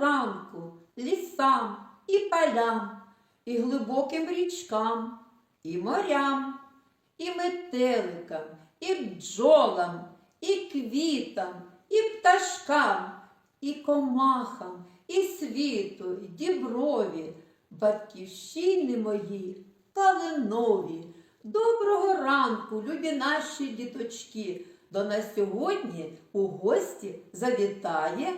ранку лісам і полям, і глибоким річкам, і морям, і метеликам, і бджолам, і квітам, і пташкам, і комахам, і світу, і діброві, батьківщини мої, калинові. Доброго ранку, любі наші діточки. До нас сьогодні у гості завітає.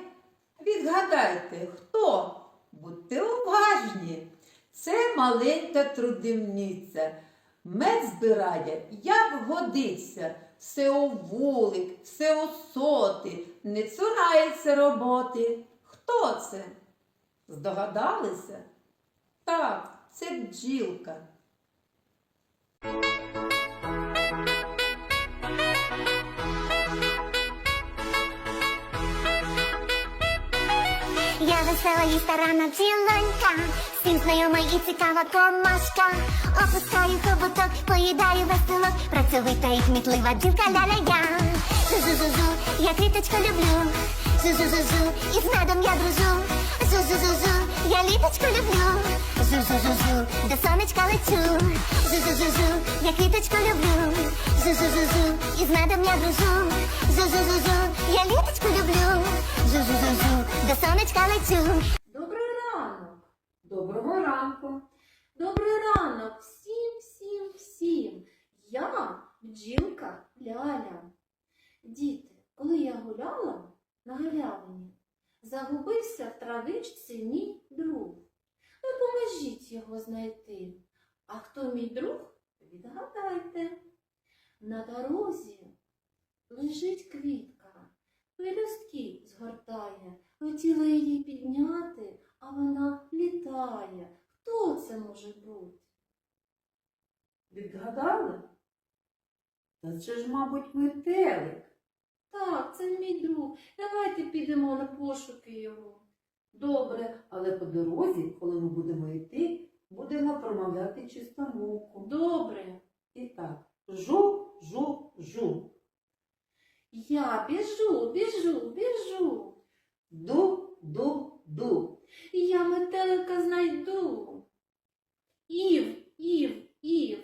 Відгадайте, хто? Будьте уважні. Це маленька трудівниця. Мед збирає, як годиться, все у вулик, все у соти, не цурається роботи. Хто це? Здогадалися? Так, це бджілка. Весела і старана бджілонька, всім знайома і цікава комашка. Опускаю хоботок, поїдаю веселок, працьовита і кмітлива бджілка ля-ля-я. Жу-жу-жу-жу, я квіточку люблю. Жу-жу-жу-жу, і з медом я дружу. Жу-жу-жу-жу, я літочку люблю. Жу-жу-жу-жу, до сонечка лечу. Жу-жу-жу-жу, я квіточку люблю. Жу-жу-жу-жу, і з медом я дружу. Жу-жу-жу-жу, я літочку люблю. Сонечка лечу. Добрий ранок! Доброго ранку. Добрий ранок всім, всім, всім. Я бджілка Ляля. Діти, коли я гуляла на галявині, загубився в травичці мій друг. Ви поможіть його знайти. А хто мій друг, відгадайте. На дорозі лежить квітка, пелюстки згортає, хотіла її підняти, а вона літає. Хто це може бути? Відгадали? Та це ж, мабуть, метелик. Так, це мій друг. Давайте підемо на пошуки його. Добре, але по дорозі, коли ми будемо йти, будемо промовляти чистомовку. Добре. І так, жу, жу, жу. Я біжу, біжу, біжу. Ду, ду, ду. Я метелика знайду. Ів, ів, ів.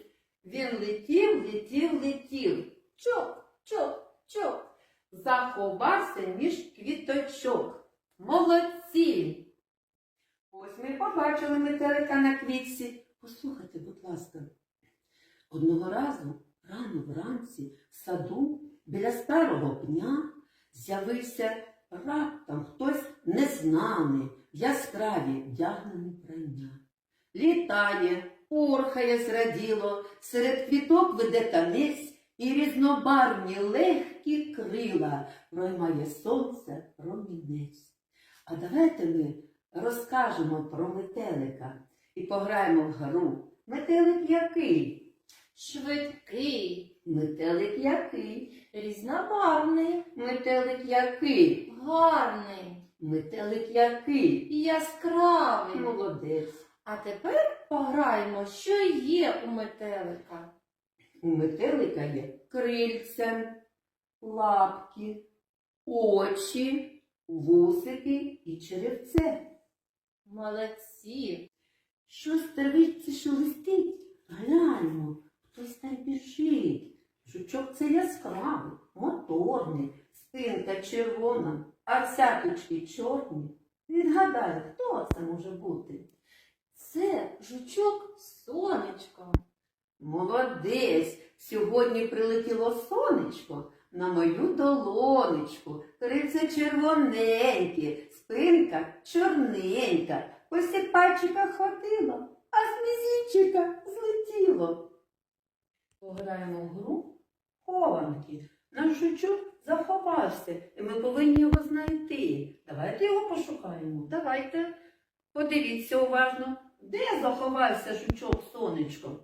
Він летів, летів, летів. Чоп, чоп, чоп. Заховався між квіточок. Молодці! Ось ми побачили метелика на квітці. Послухайте, будь ласка. Одного разу рано вранці в саду біля старого пня з'явився раптом хтось незнаний, в яскраві вдягнений прання. Літає, порхає зраділо, серед квіток веде танець і різнобарвні легкі крила проймає сонце промінець. А давайте ми розкажемо про метелика і пограємо в гру. Метелик який? Швидкий, Метелик який? різнобарвний, Метелик який? гарний, Метелик який? яскравий. Молодець. А тепер пограємо, що є у метелика. У метелика є крильця, лапки, очі, вусики і черевце. Молодці. Щось травиці шелестить. Гляньмо, хтось там біжить. Жучок це яскравий, моторний, спинка червона, а цяточки чорні. Відгадай, хто це може бути? Це жучок сонечко. Молодець! Сьогодні прилетіло сонечко на мою долонечку. Крильце червоненьке, спинка чорненька. Ось ходило, а з мізінчика злетіло. Пограємо в гру хованки. Наш жучок заховався, і ми повинні його знайти. Давайте його пошукаємо. Давайте. Подивіться уважно, де заховався жучок сонечко.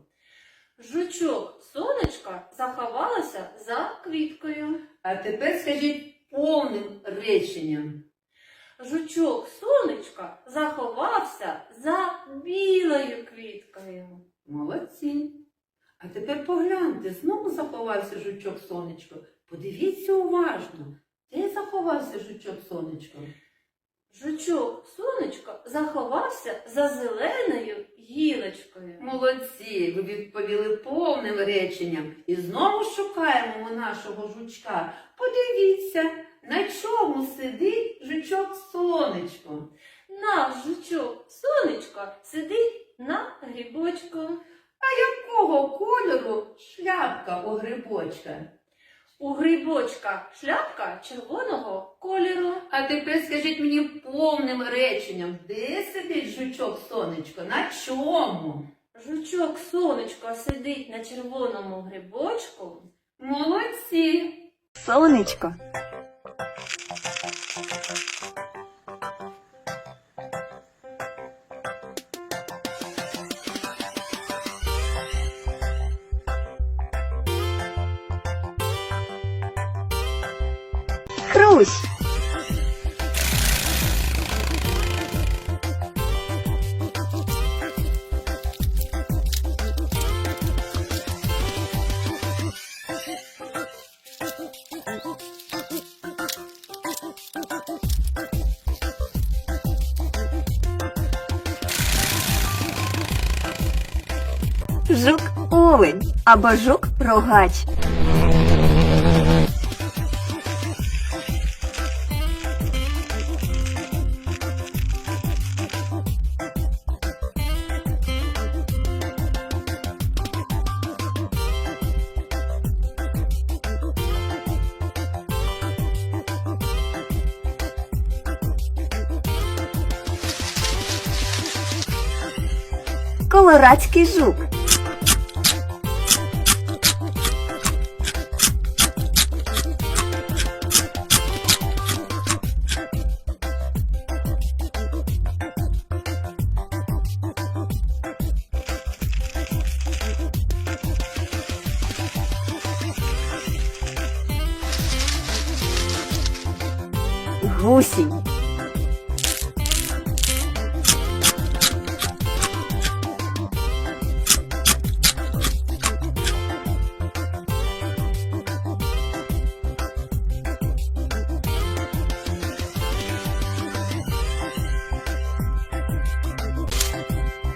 Жучок сонечка заховалася за квіткою. А тепер скажіть повним реченням. Жучок сонечка заховався за білою квіткою. Молодці. А тепер погляньте, знову заховався жучок сонечко. Подивіться уважно, де заховався жучок сонечко. Жучок, сонечко, заховався за зеленою гілочкою. Молодці, ви відповіли повним реченням. І знову шукаємо ми нашого жучка. Подивіться, на чому сидить жучок сонечко. Наш жучок, сонечко, сидить на грибочку. Якого кольору шляпка у грибочка? У грибочка шляпка червоного кольору. А тепер скажіть мені повним реченням, де сидить жучок сонечко? На чому? Жучок, сонечко, сидить на червоному грибочку. Молодці! Сонечко. Хрусь. Жук олень або жук рогач. Колорадський жук. Гусінь.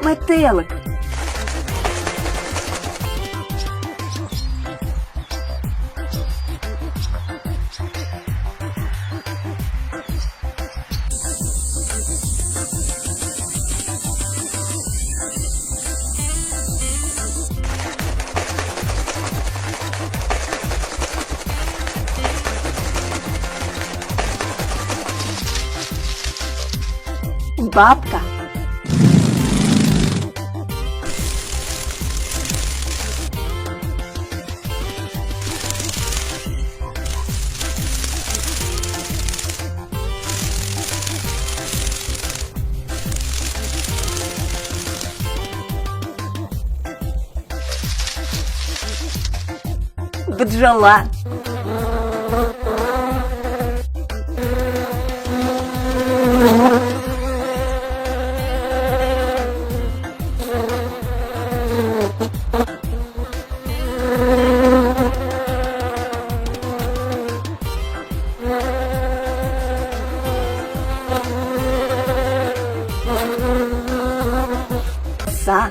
Метелик. Бабка. Бджола. Са.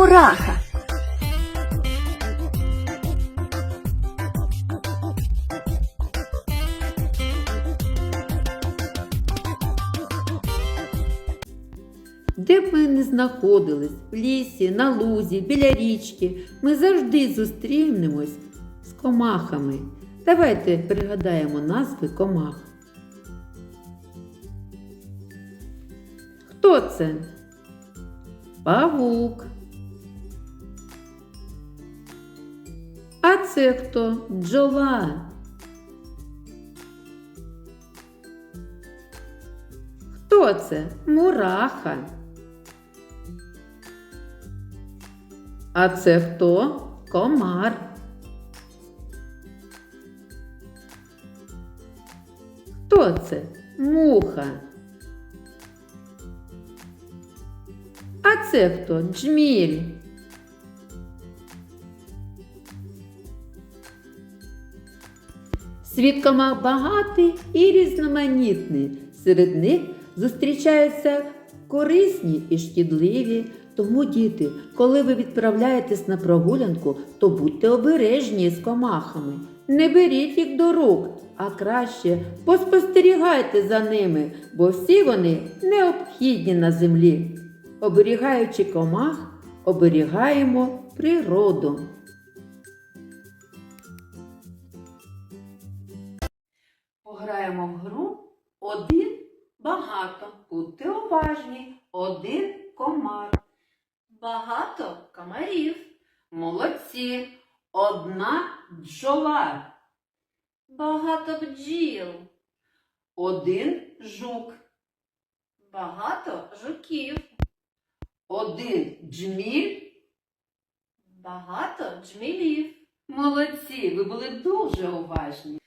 Мураха. Де б ми не знаходились, в лісі, на лузі, біля річки, ми завжди зустрінемось з комахами. Давайте пригадаємо назви комах. Хто це? Павук. А це хто? Бджола. Хто це? Мураха. А це хто? Комар. Що це? Муха. А це хто? Джміль. Світ комах багатий і різноманітний. Серед них зустрічаються корисні і шкідливі. Тому, діти, коли ви відправляєтесь на прогулянку, то будьте обережні з комахами. Не беріть їх до рук, а краще поспостерігайте за ними, бо всі вони необхідні на землі. Оберігаючи комах, оберігаємо природу. Пограємо в гру один багато. Будьте уважні. Один комар. Багато комарів. Молодці. Одна бджола. Багато бджіл. Один жук. Багато жуків. Один джміль. Багато джмілів. Молодці, ви були дуже уважні.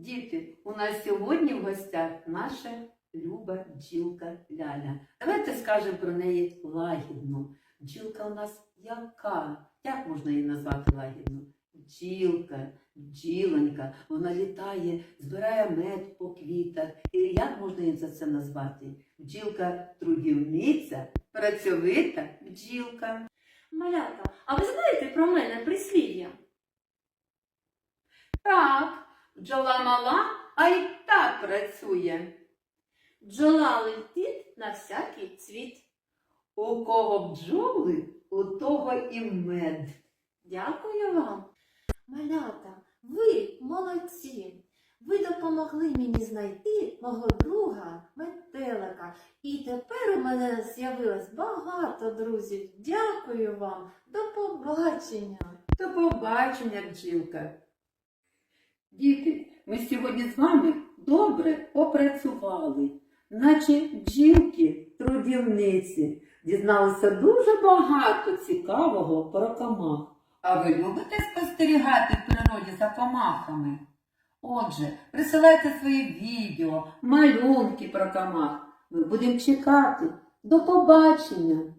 Діти, у нас сьогодні в гостях наша люба бджілка Ляля. Давайте скажемо про неї лагідно. Бджілка у нас яка? Як можна її назвати лагідно? Бджілка, бджілонька, вона літає, збирає мед по квітах. І як можна її за це назвати? Бджілка трудівниця, працьовита бджілка. Малята, а ви знаєте про мене прислів'я? Так, бджола мала, а й так працює. Бджола летить на всякий цвіт. У кого бджоли, у того і мед. Дякую вам. Малята, ви молодці. Ви допомогли мені знайти мого друга метелика. І тепер у мене з'явилось багато друзів. Дякую вам. До побачення. До побачення, бджілка. Діти, ми сьогодні з вами добре попрацювали, наче бджілки трудівниці. Дізналися дуже багато цікавого про комах. А ви любите спостерігати в природі за комахами? Отже, присилайте свої відео, малюнки про комах. Ми будемо чекати. До побачення!